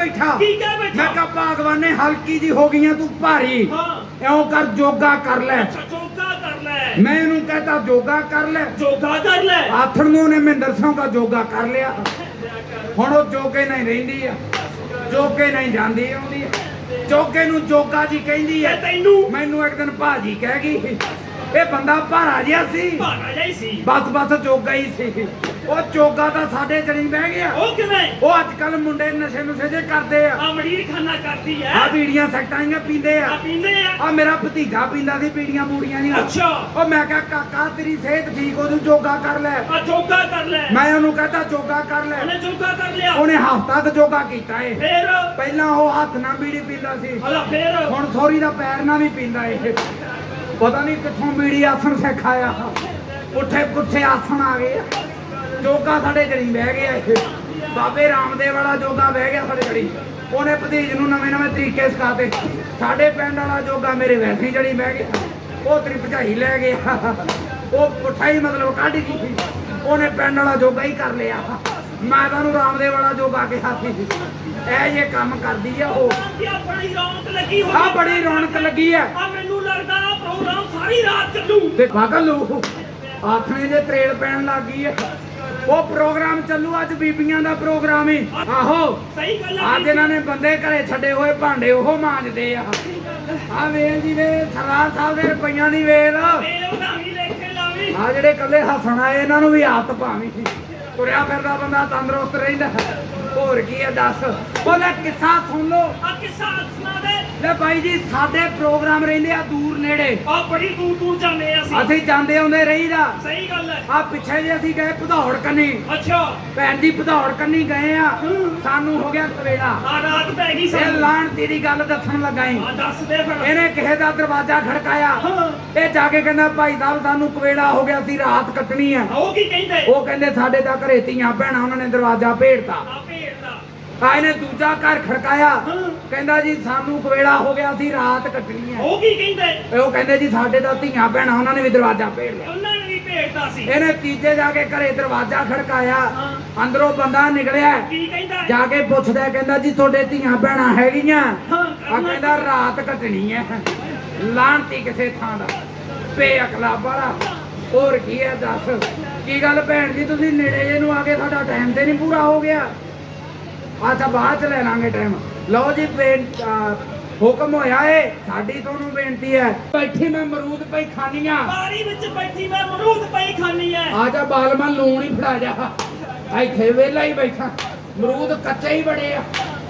ਬੈਠਾ। ਕੀ ਕਹਿ ਬੈਠਾ? ਮੈਂ ਕਿਹਾ ਭਗਵਾਨੇ ਹਲਕੀ ਜੀ ਹੋ ਗਈਆਂ ਤੂੰ ਭਾਰੀ। ਹਾਂ। ਇਉਂ ਕਰ ਜੋਗਾ ਕਰ ਲੈ। ਅੱਛਾ ਜੋਗਾ ਕਰ ਲੈ। ਮੈਂ ਇਹਨੂੰ ਕਹਤਾ ਜੋਗਾ ਕਰ ਲੈ। ਜੋਗਾ ਕਰ ਲੈ। ਆਥਣ ਨੂੰ ਉਹਨੇ ਮਹਿੰਦਰ ਸਿੰਘ ਦਾ ਜੋਗਾ ਕਰ ਲਿਆ। ਹੁਣ ਉਹ ਜੋਗੇ ਨਹੀਂ ਰਹਿੰਦੀ ਆ। ਜੋਗੇ ਨਹੀਂ ਜਾਂਦੀ ਆਉਂਦੀ ਆ। ਜੋਗੇ ਨੂੰ ਜੋਗਾ ਜੀ ਕਹਿੰਦੀ ਐ ਤੈਨੂੰ ਮੈਨੂੰ ਇੱਕ ਦਿਨ ਭਾਜੀ ਕਹਿ ਗਈ। ਇਹ ਬੰਦਾ ਭਾਰਾ ਜਿਹਾ ਸੀ। ਭਾਣਾ ਜਾਈ ਸੀ। ਬਸ ਬਸ ਜੋਗਾ ਹੀ ਸੀ। ਉਹ ਜੋਗਾ ਤਾਂ ਸਾਡੇ ਜਣੀ ਬਹਿ ਗਿਆ। ਉਹ ਕਿਵੇਂ? ਉਹ ਅੱਜ ਕੱਲ ਮੁੰਡੇ ਨਸ਼ੇ ਨੁਸ਼ੇ ਜੇ ਕਰਦੇ ਆ। ਆ ਮੜੀਰ ਖਾਨਾ ਕਰਦੀ ਐ। ਆ ਬੀੜੀਆਂ ਸੈਕਟਾਂ ਪੀਂਦੇ ਆ। ਆ ਪੀਂਦੇ ਆ। ਆ ਮੇਰਾ ਭਤੀਜਾ ਪੀਂਦਾ ਸੀ ਬੀੜੀਆਂ ਬੂੜੀਆਂ ਨਹੀਂ ਅੱਛਾ। ਉਹ ਮੈਂ ਕਿਹਾ ਕਾਕਾ ਤੇਰੀ ਸਿਹਤ ਠੀਕ ਹੋ ਤੂੰ ਜੋਗਾ ਕਰ ਲੈ। ਆ ਜੋਗਾ ਕਰ ਲੈ। ਮੈਂ ਉਹਨੂੰ ਕਹਤਾ ਜੋਗਾ ਕਰ ਲੈ। ਉਹਨੇ ਜੋਗਾ ਕਰ ਲਿਆ। ਉਹਨੇ ਹਫ਼ਤਾ ਕੁ ਜੋਗਾ ਕੀਤਾ ਏ। ਫੇਰ? ਪਹਿਲਾਂ ਉਹ ਹੱਥ ਨਾਲ ਬੀੜੀ ਪੀਂਦਾ ਸੀ। ਹਲਾ ਫੇਰ? ਹੁਣ ਸੋਰੀ ਦਾ ਪੈਰ ਨਾਲ ਵੀ ਪੀਂਦਾ ਏ। ਪਤਾ ਨਹੀਂ ਕਿੱਥੋਂ ਬੀੜੀ ਆਸਣ ਸਿਖਾਇਆ ਪੁੱਠੇ ਪੁੱਠੇ ਆਸਣ ਆ ਗਏ। ਜੋਗਾ ਸਾਡੇ ਜੜੀ ਬਹਿ ਗਿਆ ਇਹ ਬਾਬੇ ਰਾਮਦੇਵ ਵਾਲਾ ਜੋਗਾ ਬਹਿ ਗਿਆ ਸਾਡੇ ਜੜੀ। ਉਹਨੇ ਭਤੀਜ ਨੂੰ ਨਵੇਂ ਨਵੇਂ ਤਰੀਕੇ ਸਿਖਾਤੇ। ਸਾਡੇ ਪਿੰਡ ਵਾਲਾ ਜੋਗਾ ਮੇਰੇ ਵੈਸੇ ਜੜੀ ਬਹਿ ਗਿਆ। ਉਹ ਤੇਰੀ ਭਜਾਈ ਲੈ ਗਿਆ। ਉਹ ਪੁੱਠਾ ਹੀ ਮਤਲਬ ਕੱਢ ਗਈ। ਉਹਨੇ ਪਿੰਡ ਵਾਲਾ ਜੋਗਾ ਹੀ ਕਰ ਲਿਆ। ਮੈਂ ਤਾਂ ਉਹਨੂੰ ਰਾਮਦੇਵ ਵਾਲਾ ਜੋਗਾ ਕਿਹਾ ਸੀ। ਇਹ ਜੇ ਕੰਮ ਕਰਦੀ ਆ ਉਹ। ਕੀ ਬੜੀ ਰੌਣਕ ਲੱਗੀ ਹੋਈ ਆ। ਬੜੀ ਰੌਣਕ ਲੱਗੀ ਆ। ਮੈਨੂੰ ਲੱਗਦਾ ਆ ਪ੍ਰੋਗਰਾਮ ਸਾਰੀ ਰਾਤ ਚੱਲੂ। ਤੇ ਪਾਗਲੂ ਆਥਣੇ ਜੇ ਤਰੇਲ ਪੈਣ ਲੱਗ ਗਈ ਐ ਉਹ ਪ੍ਰੋਗਰਾਮ ਚੱਲੂ ਅੱਜ ਬੀਬੀਆਂ ਦਾ ਪ੍ਰੋਗਰਾਮ ਹੀ ਆਹੋ ਸਹੀ ਗੱਲ ਆ ਅੱਜ ਇਹਨਾਂ ਨੇ ਬੰਦੇ ਘਰੇ ਛੱਡੇ ਹੋਏ ਭਾਂਡੇ ਉਹ ਮਾਂਜਦੇ ਆ। ਆ। ਵੇਲ ਜੀ ਵੇ ਸਰਦਾਰ ਸਾਹਿਬ ਦੇ ਰੁਪਈਆਂ ਦੀ ਵੇਲ। ਆ ਜਿਹੜੇ ਕੱਲੇ ਹੱਸਣ ਆਏ ਇਹਨਾਂ ਨੂੰ ਵੀ ਆਦਤ ਪਾਵੀਂ। ਤੁਰਿਆ ਫਿਰਦਾ ਬੰਦਾ ਤੰਦਰੁਸਤ ਰਹਿੰਦਾ। ਹੋਰ ਕੀ ਹੈ ਦੱਸ? ਉਹਦਾ ਕਿੱਸਾ ਸੁਣ ਲਓ। ਆ ਕਿੱਸਾ ਸੁਣਾ ਦੇ ਲੈ ਬਾਈ ਜੀ ਸਾਡੇ ਪ੍ਰੋਗਰਾਮ ਰਹਿੰਦੇ ਆ ਦੂਰ ਨੇੜੇ। ਆ ਬੜੀ ਦੂਰ ਦੂਰ ਜਾਂਦੇ ਆ ਅਸੀਂ। ਅਸੀਂ ਜਾਂਦੇ ਆਉਂਦੇ ਰਹੀਦਾ। ਸਹੀ ਗੱਲ ਹੈ। ਆ ਪਿੱਛੇ ਜੇ ਅਸੀਂ ਗਏ ਭਦੌੜ ਕੰਨੀ। ਅੱਛਾ। ਭੈਣ ਜੀ ਭਦੌੜ ਕੰਨੀ ਗਏ ਆ। ਸਾਨੂੰ ਹੋ ਗਿਆ ਕਵੇੜਾ ਆ ਰਾਤ ਪੈ ਗਈ ਇਹ ਸਾਨੂੰ। ਲਾਣ ਦੀ ਗੱਲ ਦੱਸਣ ਲੱਗਾ ਈ ਆ ਦੱਸ ਦੇ ਫਿਰ। ਇਹਨੇ ਕਿਸੇ ਦਾ ਦਰਵਾਜ਼ਾ ਖੜਕਾਇਆ। ਇਹ ਜਾ ਕੇ ਕਹਿੰਦਾ ਭਾਈ ਸਾਹਿਬ ਸਾਨੂੰ ਕਵੇੜਾ ਹੋ ਗਿਆ ਸੀ ਰਾਤ ਕੱਟਣੀ ਆ। ਆ ਉਹ ਕੀ ਕਹਿੰਦੇ? ਉਹ ਕਹਿੰਦੇ ਸਾਡੇ ਤਾਂ ਘਰੇ ਧੀਆਂ ਭੈਣਾਂ ਉਹਨਾਂ ਨੇ ਦਰਵਾਜ਼ਾ ਭੇੜਤਾ। ਆ ਦਾ ਆ ਇਹਨੇ ਦੂਜਾ ਘਰ ਖੜਕਾਇਆ। ਹਾਂ। ਕਹਿੰਦਾ ਜੀ ਸਾਨੂੰ ਕਵੇੜਾ ਹੋ ਗਿਆ ਸੀ ਰਾਤ ਕੱਟਣੀ ਆ ਉਹ ਕੀ ਕਹਿੰਦੇ? ਉਹ ਕਹਿੰਦੇ ਜੀ ਸਾਡੇ ਤਾਂ ਧੀਆਂ ਭੈਣਾਂ ਉਹਨਾਂ ਨੇ ਵੀ ਦਰਵਾਜ਼ਾ ਭੇੜ ਲਿਆ। ਉਹਨਾਂ ਨੇ ਵੀ ਭੇਡਦਾ ਸੀ। ਇਹਨੇ ਤੀਜੇ ਜਾ ਕੇ ਘਰੇ ਦਰਵਾਜ਼ਾ ਖੜਕਾਇਆ। ਹਾਂ। ਅੰਦਰੋਂ ਬੰਦਾ ਨਿਕਲਿਆ। ਕੀ ਕਹਿੰਦਾ? ਜਾ ਕੇ ਪੁੱਛਦਾ ਕਹਿੰਦਾ ਜੀ ਤੁਹਾਡੇ ਧੀਆਂ ਭੈਣਾਂ ਹੈਗੀਆਂ? ਹਾਂ ਆ ਕਹਿੰਦਾ ਰਾਤ ਕੱਟਣੀ ਹੈ। ਲਾਂਤੀ ਕਿਸੇ ਥਾਂ ਦਾ। ਪੇ ਅਕਲਾ ਬੜਾ ਹੋਰ ਕੀ ਹੈ ਦੱਸ। ਕੀ ਗੱਲ ਭੈਣ ਜੀ ਤੁਸੀਂ ਨੇੜੇ ਜੇ ਨੂੰ ਆ ਕੇ ਸਾਡਾ ਟਾਈਮ ਤੇ ਨਹੀਂ ਪੂਰਾ ਹੋ ਗਿਆ? ਅੱਛਾ ਬਾਅਦ ਲੈ ਲਾਂਗੇ ਟਾਈਮ ਲਓ ਜੀ ਅਹ ਹੁਕਮ ਹੋਇਆ ਏ। ਸਾਡੀ ਤੁਹਾਨੂੰ ਬੇਨਤੀ ਹੈ। ਬੈਠੀ ਮੈਂ ਮਰੂਦ ਪਈ ਖਾਣੀਆਂ ਬਾਰੀ ਵਿੱਚ ਬੈਠੀ ਮੈਂ ਮਰੂਦ ਪਈ ਖਾਨੀ ਐ ਆ ਜਾ ਬਾਲਮਨ ਲੂਣ ਹੀ ਫੜਾ ਜਾ। ਇੱਥੇ ਵਿਹਲਾ ਹੀ ਬੈਠਾ। ਮਰੂਦ ਕੱਚੇ ਹੀ ਬੜੇ ਆ।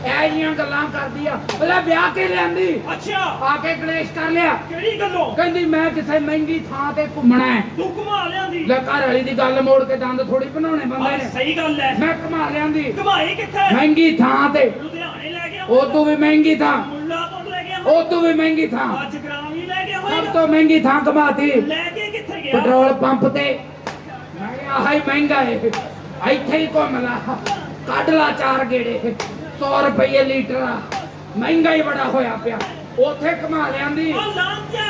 ਐ ਜੀਆਂ ਗੱਲਾਂ ਕਰਦੀ ਆ। ਉਹਲੇ ਵਿਆਹ ਕੇ ਲਿਆਂਦੀ। ਅੱਛਾ। ਆ ਕੇ ਕਲੇਸ਼ ਕਰ ਲਿਆ। ਕਿਹੜੀ ਗੱਲੋਂ? ਕਹਿੰਦੀ ਮੈਂ ਕਿਸੇ ਮਹਿੰਗੀ ਥਾਂ ਤੇ ਘੁੰਮਣਾ ਹੈ। ਤੂੰ ਘੁਮਾ ਲਿਆਂਦੀ। ਲੈ ਘਰ ਵਾਲੀ ਦੀ ਗੱਲ ਮੋੜ ਕੇ ਦੰਦ ਥੋੜੀ ਬਣਾਉਣੇ ਬੰਦੇ ਨੇ। ਸਹੀ ਗੱਲ ਐ ਮੈਂ ਘੁਮਾ ਲਿਆਂਦੀ। ਘੁਮਾਈ ਕਿੱਥੇ? ਮਹਿੰਗੀ ਥਾਂ ਤੇ। ਲੁਧਿਆਣੇ ਲੈ ਗਿਆ ਉਹ ਤੋਂ ਵੀ ਮਹਿੰਗੀ ਥਾਂ। ਮੁੱਲਾ ਤੋਂ ਲੈ ਗਿਆ ਉਹ ਤੋਂ ਵੀ ਮਹਿੰਗੀ ਥਾਂ। ਅੱਜ ਗ੍ਰਾਮ ਹੀ ਲੈ ਗਿਆ ਸਭ ਹੋਏਗਾ ਤੋਂ ਮਹਿੰਗੀ ਥਾਂ ਘਮਾਤੀ। ਲੈ ਕੇ ਕਿੱਥੇ ਗਿਆ? ਪੈਟਰੋਲ ਪੰਪ ਤੇ। ਮੈਂ ਕਿਹਾ ਆਹ ਹੀ ਮਹਿੰਗਾ ਏ। ਇੱਥੇ ਹੀ ਘੁੰਮ ਲਾ। ਕੱਢ ਲਾ ਚਾਰ ਗੇੜੇ। 100 ਰੁਪਏ ਲੀਟਰ ਆ। ਮਹਿੰਗਾ ਹੀ ਬੜਾ ਹੋਇਆ ਪਿਆ। ਉੱਥੇ ਕਮਾ ਲਿਆਂਦੀ। ਉਹ ਲਾਂਜਾ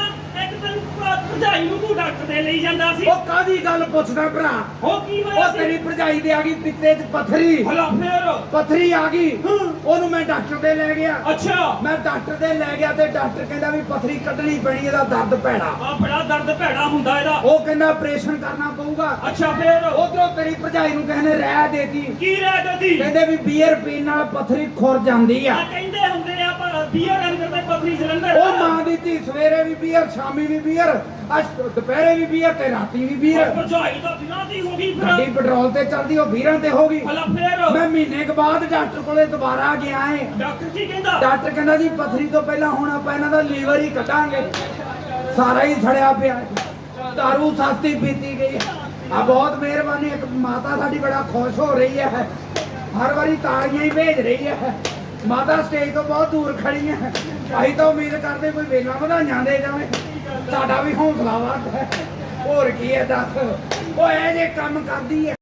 ਭਰਜਾਈ ਨੂੰ ਤੂੰ ਡਾਕਟਰ ਦੇ ਲਈ ਜਾਂਦਾ ਸੀ। ਉਹ ਕਾਦੀ ਗੱਲ ਪੁੱਛਦਾ ਭਰਾ? ਉਹ ਕੀ ਹੋਇਆ ਉਹ ਤੇਰੀ ਭਰਜਾਈ ਦੇ ਆ ਗਈ ਪਿੱਤੇ 'ਚ ਪੱਥਰੀ। ਹਲਾ ਫੇਰ। ਪੱਥਰੀ ਆ ਗਈ। ਹਾਂ। ਉਹਨੂੰ ਮੈਂ ਡਾਕਟਰ ਦੇ ਲੈ ਗਿਆ। ਅੱਛਾ। ਮੈਂ ਡਾਕਟਰ ਦੇ ਲੈ ਗਿਆ ਤੇ ਡਾਕਟਰ ਕਹਿੰਦਾ ਵੀ ਪੱਥਰੀ ਕੱਢਣੀ ਪੈਣੀ ਇਹਦਾ ਦਰਦ ਆ ਬੜਾ ਦਰਦ ਭੈੜਾ ਹੁੰਦਾ ਇਹਦਾ। ਉਹ ਕਹਿੰਦਾ ਆਪਰੇਸ਼ਨ ਕਰਨਾ ਪਊਗਾ। ਅੱਛਾ ਫੇਰ। ਉਧਰੋਂ ਤੇਰੀ ਭਰਜਾਈ ਨੂੰ ਨੇ ਰਹਿ ਦੇਤੀ। ਕੀ ਰਹਿ ਗਦੀ ਕਹਿੰਦੇ ਵੀ ਬੀਅਰ ਪੀਣ ਨਾਲ ਪੱਥਰੀ ਖੁਰ ਜਾਂਦੀ ਆ। ਆ ਕਹਿੰਦੇ ਹੁੰਦੇ ਬੀਅਰ ਅੰਦਰ ਤੇ ਪਥਰੀ ਜਲੰਧਰ। ਉਹ ਮਾਂ ਦੀ ਧੀ ਸਵੇਰੇ ਵੀ ਬੀਅਰ ਸ਼ਾਮੀ ਵੀ ਬੀਅਰ ਅੱਜ ਦੁਪਹਿਰੇ ਵੀ ਬੀਅਰ ਤੇ ਰਾਤੀ ਵੀ ਬੀਅਰ ਭਰਜਾਈ ਤਾਂ ਬਿਨਾਂ ਦੀ ਹੋ ਗਈ ਗੱਡੀ ਫਿਰ ਪੈਟਰੋਲ ਤੇ ਚੱਲਦੀ ਉਹ ਵੀਰਾਂ ਤੇ ਹੋ ਗਈ। ਹਲਾ ਫੇਰ। ਮੈਂ ਮਹੀਨੇ ਕੁ ਬਾਅਦ ਡਾਕਟਰ ਕੋਲੇ ਦੁਬਾਰਾ ਗਿਆ ਏ। ਡਾਕਟਰ ਕੀ ਕਹਿੰਦਾ? ਡਾਕਟਰ ਕਹਿੰਦਾ ਜੀ ਪਥਰੀ ਤੋਂ ਪਹਿਲਾਂ ਹੁਣ ਆਪਾਂ ਇਹਨਾਂ ਦਾ ਲੀਵਰ ਹੀ ਕੱਢਾਂਗੇ। ਸਾਰਾ ਹੀ ਸੜਿਆ ਪਿਆ। ਦਾਰੂ ਸਸਤੀ ਪੀਤੀ ਗਈ। ਆ ਬਹੁਤ ਮਿਹਰਬਾਨੀ ਇੱਕ ਮਾਤਾ ਸਾਡੀ ਬੜਾ ਖੁਸ਼ ਹੋ ਰਹੀ ਹੈ। ਹਰ ਵਾਰੀ ਤਾਲੀਆਂ ਹੀ ਭੇਜ ਰਹੀ ਹੈ। ਮਾਤਾ ਸਟੇਜ ਤੋਂ ਬਹੁਤ ਦੂਰ ਖੜੀ ਹੈ ਅਸੀਂ ਤਾਂ ਉਮੀਦ ਕਰਦੇ ਕੋਈ ਵੇਲਾ ਵਧਾਈਆਂ ਦੇ ਜਾਵੇ। ਸਾਡਾ ਵੀ ਹੌਸਲਾ ਵੱਧ ਹੋਰ ਕੀ ਹੈ ਦੱਸ। ਉਹ ਇਹ ਜੇ ਕੰਮ ਕਰਦੀ ਹੈ।